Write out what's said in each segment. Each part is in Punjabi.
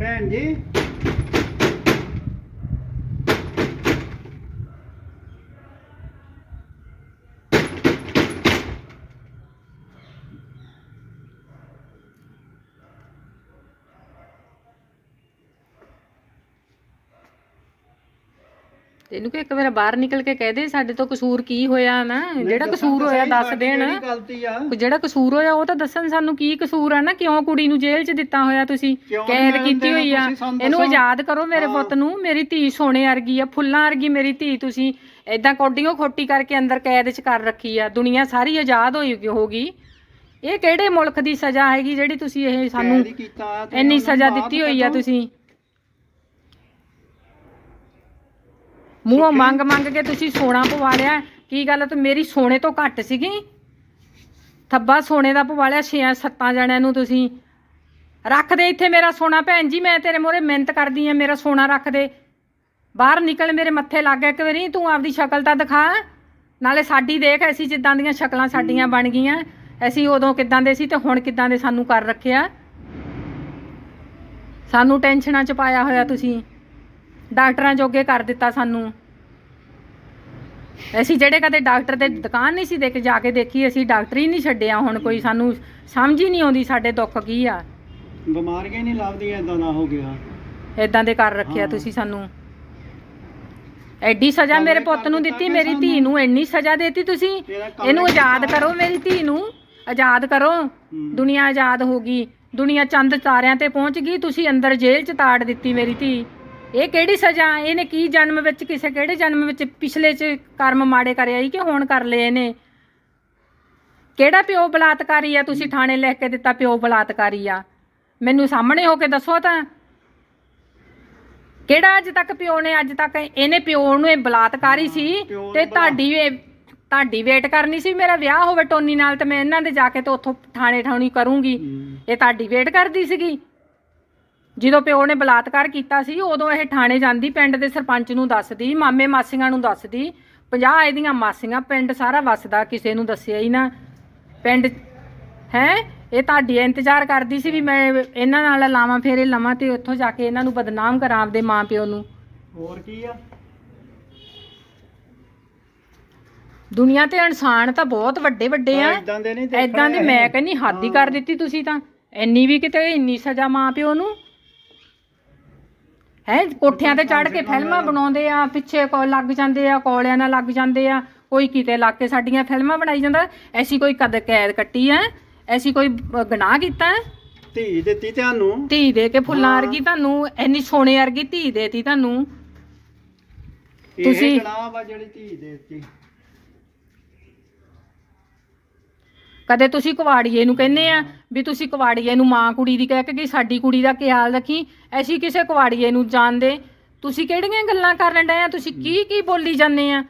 ਭੈਣ ਜੀ। ਤੈਨੂੰ ਕਿ ਇੱਕ ਵਾਰ ਬਾਹਰ ਨਿਕਲ ਕੇ ਕਹਿ ਦੇ ਸਾਡੇ ਤੋਂ ਕਸੂਰ ਕੀ ਹੋਇਆ ਨਾ? ਜਿਹੜਾ ਕਸੂਰ ਹੋਇਆ ਦੱਸ ਦੇਣ। ਗਲਤੀ ਆ? ਜਿਹੜਾ ਕਸੂਰ ਹੋਇਆ ਉਹ ਤਾਂ ਦੱਸਣ ਸਾਨੂੰ ਕੀ ਕਸੂਰ ਆ ਨਾ? ਕਿਉਂ ਕੁੜੀ ਨੂੰ ਜੇਲ੍ਹ 'ਚ ਦਿੱਤਾ ਹੋਇਆ ਤੁਸੀਂ? ਕੈਦ ਕੀਤੀ ਹੋਈ ਆ। ਇਹਨੂੰ। ਆਜ਼ਾਦ ਕਰੋ ਮੇਰੇ। ਪੁੱਤ ਨੂੰ। ਮੇਰੀ ਧੀ ਸੋਨੇ ਵਰਗੀ ਆ ਫੁੱਲਾਂ ਵਰਗੀ ਮੇਰੀ ਧੀ ਤੁਸੀਂ। ਐਦਾਂ ਕੋਡੀਓ ਖੋਟੀ ਕਰਕੇ ਅੰਦਰ ਕੈਦ 'ਚ ਕਰ ਰੱਖੀ ਆ। ਦੁਨੀਆ ਸਾਰੀ ਆਜ਼ਾਦ ਹੋਈ ਹੋਗੀ ਇਹ ਕਿਹੜੇ ਮੁਲਕ ਦੀ ਸਜ਼ਾ ਹੈਗੀ ਜਿਹੜੀ ਤੁਸੀਂ ਇਹ ਸਾਨੂੰ ਇੰਨੀ ਸਜ਼ਾ ਦਿੱਤੀ ਹੋਈ ਆ। ਤੁਸੀਂ? ਮੂੰਹੋਂ ਮੰਗ ਮੰਗ ਕੇ ਤੁਸੀਂ ਸੋਨਾ ਪਵਾ ਲਿਆ। ਕੀ ਗੱਲ ਤੂੰ ਮੇਰੀ ਸੋਨੇ ਤੋਂ ਘੱਟ ਸੀਗੀ? ਥੱਬਾ ਸੋਨੇ ਦਾ ਪਵਾ ਲਿਆ ਛੇ ਸੱਤਾਂ ਜਣਿਆਂ ਨੂੰ ਤੁਸੀਂ। ਰੱਖ ਦੇ ਇੱਥੇ ਮੇਰਾ ਸੋਨਾ ਭੈਣ ਜੀ ਮੈਂ ਤੇਰੇ ਮੋਰੇ ਮਿਹਨਤ ਕਰਦੀ ਆ ਮੇਰਾ ਸੋਨਾ ਰੱਖ ਦੇ। ਬਾਹਰ ਨਿਕਲ ਮੇਰੇ ਮੱਥੇ ਲੱਗ ਗਿਆ ਇੱਕ ਵਾਰੀ ਤੂੰ ਆਪਦੀ ਸ਼ਕਲ ਤਾਂ ਦਿਖਾ। ਨਾਲੇ ਸਾਡੀ ਦੇਖ ਅਸੀਂ ਜਿੱਦਾਂ ਦੀਆਂ ਸ਼ਕਲਾਂ ਸਾਡੀਆਂ ਬਣ ਗਈਆਂ। ਅਸੀਂ ਉਦੋਂ ਕਿੱਦਾਂ ਦੇ ਸੀ ਤੇ ਹੁਣ ਕਿੱਦਾਂ ਦੇ ਸਾਨੂੰ ਕਰ ਰੱਖਿਆ। ਸਾਨੂੰ ਟੈਨਸ਼ਨਾਂ ਚ ਪਾਇਆ ਹੋਇਆ ਤੁਸੀਂ। ਡਾਕਟਰਾਂ ਜੋਗੇ ਕਰ ਦਿੱਤਾ ਸਾਨੂੰ। ਅਸੀਂ ਜਿਹੜੇ ਕਦੇ ਡਾਕਟਰ ਦੇ ਦੁਕਾਨ ਨਹੀਂ ਸੀ ਦੇ ਕੇ ਜਾ ਕੇ ਦੇਖੀ ਅਸੀਂ ਡਾਕਟਰ ਹੀ ਨਹੀਂ ਛੱਡਿਆ। ਹੁਣ ਕੋਈ ਸਾਨੂੰ ਸਮਝ ਹੀ ਨਹੀਂ ਆਉਂਦੀ ਸਾਡੇ ਦੁੱਖ ਕੀ ਆ। ਬਿਮਾਰੀਆਂ ਨਹੀਂ ਲੱਭਦੀਆਂ ਇਦਾਂ ਦਾ ਹੋ ਗਿਆ। ਇਦਾਂ ਦੇ ਕਰ ਰੱਖਿਆ। ਤੁਸੀਂ ਸਾਨੂੰ। ਐਡੀ ਸਜ਼ਾ ਮੇਰੇ ਪੁੱਤ ਨੂੰ ਦਿੱਤੀ ਮੇਰੀ ਧੀ ਨੂੰ ਇੰਨੀ ਸਜ਼ਾ ਦੇਤੀ ਤੁਸੀਂ। ਇਹਨੂੰ ਆਜ਼ਾਦ। ਕਰੋ ਮੇਰੀ ਧੀ ਨੂੰ ਆਜ਼ਾਦ ਕਰੋ। ਦੁਨੀਆ ਆਜ਼ਾਦ ਹੋ ਗਈ। ਦੁਨੀਆ ਚੰਦ ਤਾਰਿਆਂ ਤੇ ਪਹੁੰਚ ਗਈ। ਤੁਸੀਂ ਅੰਦਰ ਜੇਲ੍ਹ ਚ ਤਾੜ ਦਿੱਤੀ ਮੇਰੀ ਧੀ। ਇਹ ਕਿਹੜੀ ਸਜ਼ਾ? ਇਹਨੇ ਕੀ ਜਨਮ ਵਿੱਚ ਕਿਸੇ ਕਿਹੜੇ ਜਨਮ ਵਿੱਚ ਪਿਛਲੇ ਚ ਕਰਮ ਮਾੜੇ ਕਰਿਆ ਸੀ ਕਿ ਹੁਣ ਕਰ ਲਏ ਇਹਨੇ? ਕਿਹੜਾ ਪਿਓ ਬਲਾਤਕਾਰੀ ਆ? ਤੁਸੀਂ ਥਾਣੇ ਲਿਖ ਕੇ ਦਿੱਤਾ ਪਿਓ ਬਲਾਤਕਾਰੀ ਆ। ਮੈਨੂੰ ਸਾਹਮਣੇ ਹੋ ਕੇ ਦੱਸੋ ਤਾਂ। ਕਿਹੜਾ ਅੱਜ ਤੱਕ ਪਿਓ ਨੇ ਅੱਜ ਤੱਕ ਇਹਨੇ ਪਿਓ ਨੂੰ ਇਹ ਬਲਾਤਕਾਰੀ ਸੀ? ਤੇ ਤੁਹਾਡੀ ਤੁਹਾਡੀ ਵੇਟ ਕਰਨੀ ਸੀ? ਮੇਰਾ ਵਿਆਹ ਹੋਵੇ ਟੋਨੀ ਨਾਲ ਤੇ ਮੈਂ ਇਹਨਾਂ ਦੇ ਜਾ ਕੇ ਤੇ ਉੱਥੋਂ ਥਾਣੇ ਠਾਉਣੀ ਕਰੂੰਗੀ। ਇਹ ਤੁਹਾਡੀ ਵੇਟ ਕਰਦੀ ਸੀਗੀ? ਜਦੋਂ ਪਿਓ ਨੇ ਬਲਾਤਕਾਰ ਕੀਤਾ ਸੀ ਉਦੋਂ ਇਹ ਥਾਣੇ ਜਾਂਦੀ ਪਿੰਡ ਦੇ ਸਰਪੰਚ ਨੂੰ ਦੱਸਦੀ ਮਾਮੇ ਮਾਸੀਆਂ ਨੂੰ ਦੱਸਦੀ 50 ਇਹਦੀਆਂ ਮਾਸੀਆਂ ਪਿੰਡ ਸਾਰਾ ਵਸਦਾ ਕਿਸੇ ਨੂੰ ਦੱਸਿਆ ਹੀ ਨਾ। ਪਿੰਡ ਹੈ? ਇਹ ਤੁਹਾਡੀ ਇੰਤਜ਼ਾਰ ਕਰਦੀ ਸੀ ਵੀ ਮੈਂ ਇਹਨਾਂ ਨਾਲ ਲਾਵਾਂ ਫੇਰੇ ਲਵਾਂ ਤੇ ਉੱਥੋਂ ਜਾ ਕੇ ਇਹਨਾਂ ਨੂੰ ਬਦਨਾਮ ਕਰਾਂ ਆਪਦੇ ਮਾਂ ਪਿਓ ਨੂੰ। ਹੋਰ ਕੀ ਆ? ਦੁਨੀਆ ਤੇ ਇਨਸਾਨ ਤਾਂ ਬਹੁਤ ਵੱਡੇ ਵੱਡੇ ਆ। ਇਦਾਂ ਨਹੀਂ ਦੇ ਮੈਂ ਕਹਿੰਨੀ ਹੱਦ ਹੀ। ਕਰ ਦਿੱਤੀ ਤੁਸੀਂ ਤਾਂ। ਇੰਨੀ ਵੀ ਕਿਤੇ ਇੰਨੀ ਸਜ਼ਾ ਮਾਂ ਪਿਓ ਨੂੰ। ਹੈ ਕੋਠਿਆਂ ਤੇ ਚੜ ਕੇ ਫਿਲਮਾਂ ਬਣਾਉਂਦੇ ਆ ਪਿੱਛੇ ਕੋ ਲੱਗ ਜਾਂਦੇ ਆ ਕੋਲਿਆਂ ਨਾਲ ਲੱਗ ਜਾਂਦੇ ਆ ਕੋਈ ਕਿਤੇ ਲੱਗ ਕੇ ਸਾਡੀਆਂ ਫਿਲਮਾਂ ਬਣਾਈ ਜਾਂਦਾ ਐਸੀ ਕੋਈ ਕਦ ਕੈਦ ਕੱਟੀ ਆ ਐਸੀ ਕੋਈ ਗੁਨਾਹ ਕੀਤਾ? ਹੈ? ਧੀ ਦਿੱਤੀ ਤੁਹਾਨੂੰ? ਧੀ ਦੇ ਕੇ ਫੁੱਲਾਂ ਵਰਗੀ ਤੁਹਾਨੂੰ ਇੰਨੀ ਸੋਨੇ ਵਰਗੀ ਧੀ ਦੇਤੀ ਤੁਹਾਨੂੰ। ਇਹ ਤੁਸੀਂ- ਗਨਾਹ ਵਾ ਜਿਹੜੀ ਧੀ ਦੇ ਦਿੱਤੀ। ਕਦੇ ਤੁਸੀਂ ਕੁਵਾੜੀਏ ਨੂੰ ਕਹਿੰਦੇ ਆ ਵੀ ਤੁਸੀਂ ਕੁਵਾੜੀਏ ਨੂੰ ਮਾਂ ਕੁੜੀ ਦੀ ਕਹਿ ਕੇ ਕਿ ਸਾਡੀ ਕੁੜੀ ਦਾ ਖਿਆਲ ਰੱਖੀ ਐਸੀ ਕਿਸੇ ਕੁਵਾੜੀਏ ਨੂੰ ਜਾਣਦੇ? ਤੁਸੀਂ ਕਿਹੜੀਆਂ ਗੱਲਾਂ ਕਰਨ ਡਏ ਆ? ਤੁਸੀਂ ਕੀ ਕੀ ਬੋਲੀ ਜਾਂਦੇ ਆ?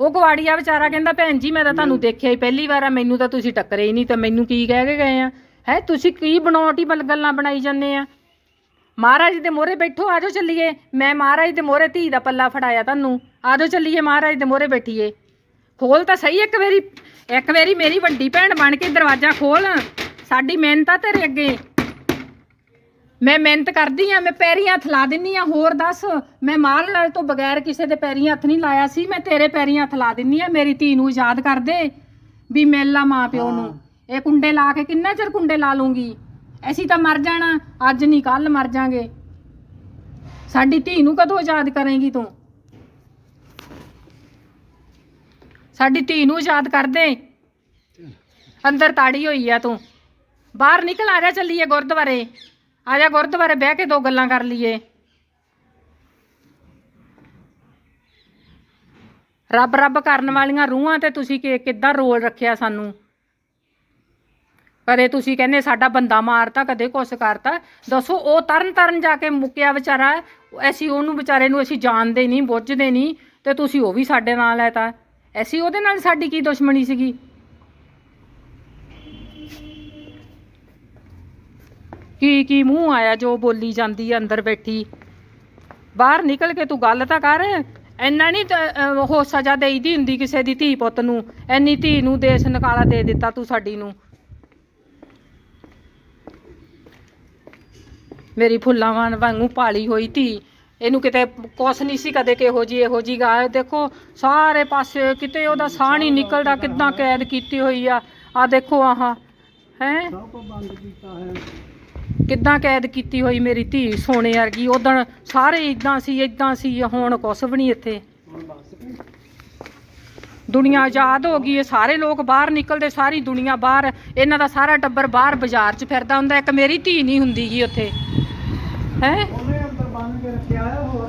ਉਹ ਕੁਵਾੜੀਆ ਵਿਚਾਰਾ ਕਹਿੰਦਾ ਭੈਣ ਜੀ ਮੈਂ ਤਾਂ ਤੁਹਾਨੂੰ ਦੇਖਿਆ ਹੀ ਪਹਿਲੀ ਵਾਰ ਆ ਮੈਨੂੰ ਤਾਂ ਤੁਸੀਂ ਟੱਕਰੇ ਹੀ ਨਹੀਂ ਤਾਂ ਮੈਨੂੰ ਕੀ ਕਹਿ ਕੇ ਗਏ ਆ? ਹੈ ਤੁਸੀਂ ਕੀ ਬਣਾਉਟੀ ਬਲ ਗੱਲਾਂ ਬਣਾਈ ਜਾਂਦੇ ਆ? ਮਹਾਰਾਜ ਦੇ ਮੋਹਰੇ ਬੈਠੋ ਆਜੋ ਚੱਲੀਏ। ਮੈਂ ਮਹਾਰਾਜ ਦੇ ਮੋਹਰੇ ਧੀ ਦਾ ਪੱਲਾ ਫੜਾਇਆ ਤੁਹਾਨੂੰ। ਆਜੋ ਚੱਲੀਏ ਮਹਾਰਾਜ ਦੇ ਮੋਹਰੇ ਬੈਠੀਏ। ਖੋਲ ਤਾਂ ਸਹੀ ਇੱਕ ਵਾਰੀ ਇੱਕ ਵਾਰੀ ਮੇਰੀ ਵੱਡੀ ਭੈਣ ਬਣ ਕੇ ਦਰਵਾਜ਼ਾ ਖੋਲ। ਸਾਡੀ ਮਿਹਨਤ ਆ ਤੇਰੇ ਅੱਗੇ। ਮੈਂ ਮਿਹਨਤ ਕਰਦੀ ਆ ਮੈਂ ਪੈਰੀਂ ਹੱਥ ਲਾ ਦਿੰਨੀ ਆ ਹੋਰ ਦੱਸ। ਮੈਂ ਮਾਰ ਨਾਲ ਤੋਂ ਬਗੈਰ ਕਿਸੇ ਦੇ ਪੈਰੀਂ ਹੱਥ ਨਹੀਂ ਲਾਇਆ ਸੀ ਮੈਂ ਤੇਰੇ ਪੈਰੀਂ ਹੱਥ ਲਾ ਦਿੰਨੀ ਆ ਮੇਰੀ ਧੀ ਨੂੰ ਯਾਦ ਕਰ ਦੇ ਵੀ ਮੇਲਾ ਮਾਂ ਪਿਓ ਨੂੰ। ਇਹ ਕੁੰਡੇ ਲਾ ਕੇ ਕਿੰਨਾ ਚਿਰ ਕੁੰਡੇ ਲਾ ਲੂੰਗੀ ਅਸੀਂ ਤਾਂ ਮਰ ਜਾਣਾ ਅੱਜ ਨਹੀਂ ਕੱਲ ਮਰ ਜਾਾਂਗੇ। ਸਾਡੀ ਧੀ ਨੂੰ ਕਦੋਂ ਯਾਦ ਕਰੇਂਗੀ ਤੂੰ? ਸਾਡੀ ਧੀ ਨੂੰ ਯਾਦ ਕਰਦੇ। ਅੰਦਰ ਤਾੜੀ ਹੋਈ ਆ ਤੂੰ। ਬਾਹਰ ਨਿਕਲ, ਆ ਜਾ ਚੱਲੀਏ ਗੁਰਦੁਆਰੇ। ਆ ਜਾ ਗੁਰਦੁਆਰੇ, ਬਹਿ ਕੇ ਦੋ ਗੱਲਾਂ ਕਰ ਲਈਏ। ਰੱਬ ਰੱਬ ਕਰਨ ਵਾਲੀਆਂ ਰੂਹਾਂ ਤੇ ਤੁਸੀਂ ਕਿ ਕਿੱਦਾਂ ਰੋਲ ਰੱਖਿਆ ਸਾਨੂੰ? ਕਦੇ ਤੁਸੀਂ ਕਹਿੰਦੇ ਸਾਡਾ ਬੰਦਾ ਮਾਰਤਾ, ਕਦੇ ਕੁਛ ਕਰਤਾ। ਦੱਸੋ, ਉਹ ਤਰਨ ਤਰਨ ਜਾ ਕੇ ਮੁੱਕਿਆ ਵਿਚਾਰਾ। ਅਸੀਂ ਉਹਨੂੰ ਵਿਚਾਰੇ ਨੂੰ ਅਸੀਂ ਜਾਣਦੇ ਨਹੀਂ, ਬੁੱਝਦੇ ਨਹੀਂ। ਤੇ ਤੁਸੀਂ ਉਹ ਵੀ ਸਾਡੇ ਨਾਲ ਹੈ ਤਾਂ। ਅਸੀਂ ਉਹਦੇ ਨਾਲ ਸਾਡੀ ਕੀ ਦੁਸ਼ਮਣੀ ਸੀਗੀ? ਕੀ ਕੀ ਮੂੰਹ ਆਇਆ ਜੋ ਬੋਲੀ ਜਾਂਦੀ ਆ ਅੰਦਰ ਬੈਠੀ? ਬਾਹਰ ਨਿਕਲ ਕੇ ਤੂੰ ਗੱਲ ਤਾਂ ਕਰ। ਇੰਨਾ ਨਹੀਂ ਉਹ ਸਜ਼ਾ ਦੇਈਦੀ ਹੁੰਦੀ ਕਿਸੇ ਦੀ ਧੀ ਪੁੱਤ ਨੂੰ। ਐਨੀ ਧੀ ਨੂੰ ਦੇਸ਼ ਨਿਕਾਲਾ ਦੇ ਦਿੱਤਾ ਤੂੰ ਸਾਡੀ ਨੂੰ। ਮੇਰੀ ਫੁੱਲਾਂ ਵਾਂ ਵਾਂਗੂ ਪਾਲੀ ਹੋਈ ਧੀ। ਇਹਨੂੰ ਕਿਤੇ ਕੁਛ ਨਹੀਂ ਸੀ ਕਦੇ ਕਿਹੋ ਜੀ ਇਹੋ ਜੀ ਗਾ ਦੇਖੋ, ਸਾਰੇ ਪਾਸੇ ਕਿਤੇ ਉਹਦਾ ਸਾਹ ਨਹੀਂ ਨਿਕਲਦਾ, ਕਿੱਦਾਂ ਕੈਦ ਕੀਤੀ ਹੋਈ ਆ। ਆ ਦੇਖੋ ਆਹ, ਹੈ? ਕਿੱਦਾਂ ਕੈਦ ਕੀਤੀ ਹੋਈ ਮੇਰੀ ਧੀ ਸੋਨੇ ਵਰਗੀ ਉਦੋਂ ਸਾਰੇ ਇਦਾਂ ਸੀ ਇਦਾਂ ਸੀ, ਹੁਣ ਕੁਛ ਵੀ ਨਹੀਂ ਇੱਥੇ। ਹੁਣ ਦੁਨੀਆ ਆਜ਼ਾਦ ਹੋ ਗਈ ਹੈ ਸਾਰੇ ਲੋਕ ਬਾਹਰ ਨਿਕਲਦੇ, ਸਾਰੀ ਦੁਨੀਆ ਬਾਹਰ, ਇਹਨਾਂ ਦਾ ਸਾਰਾ ਟੱਬਰ ਬਾਹਰ ਬਾਜ਼ਾਰ 'ਚ ਫਿਰਦਾ ਹੁੰਦਾ, ਇੱਕ ਮੇਰੀ ਧੀ ਨਹੀਂ ਹੁੰਦੀ ਜੀ ਉੱਥੇ। ਹੈ ਉਹਨੇ ਅੰਦਰ ਬੰਨ ਕੇ ਰੱਖਿਆ ਹੋਰ।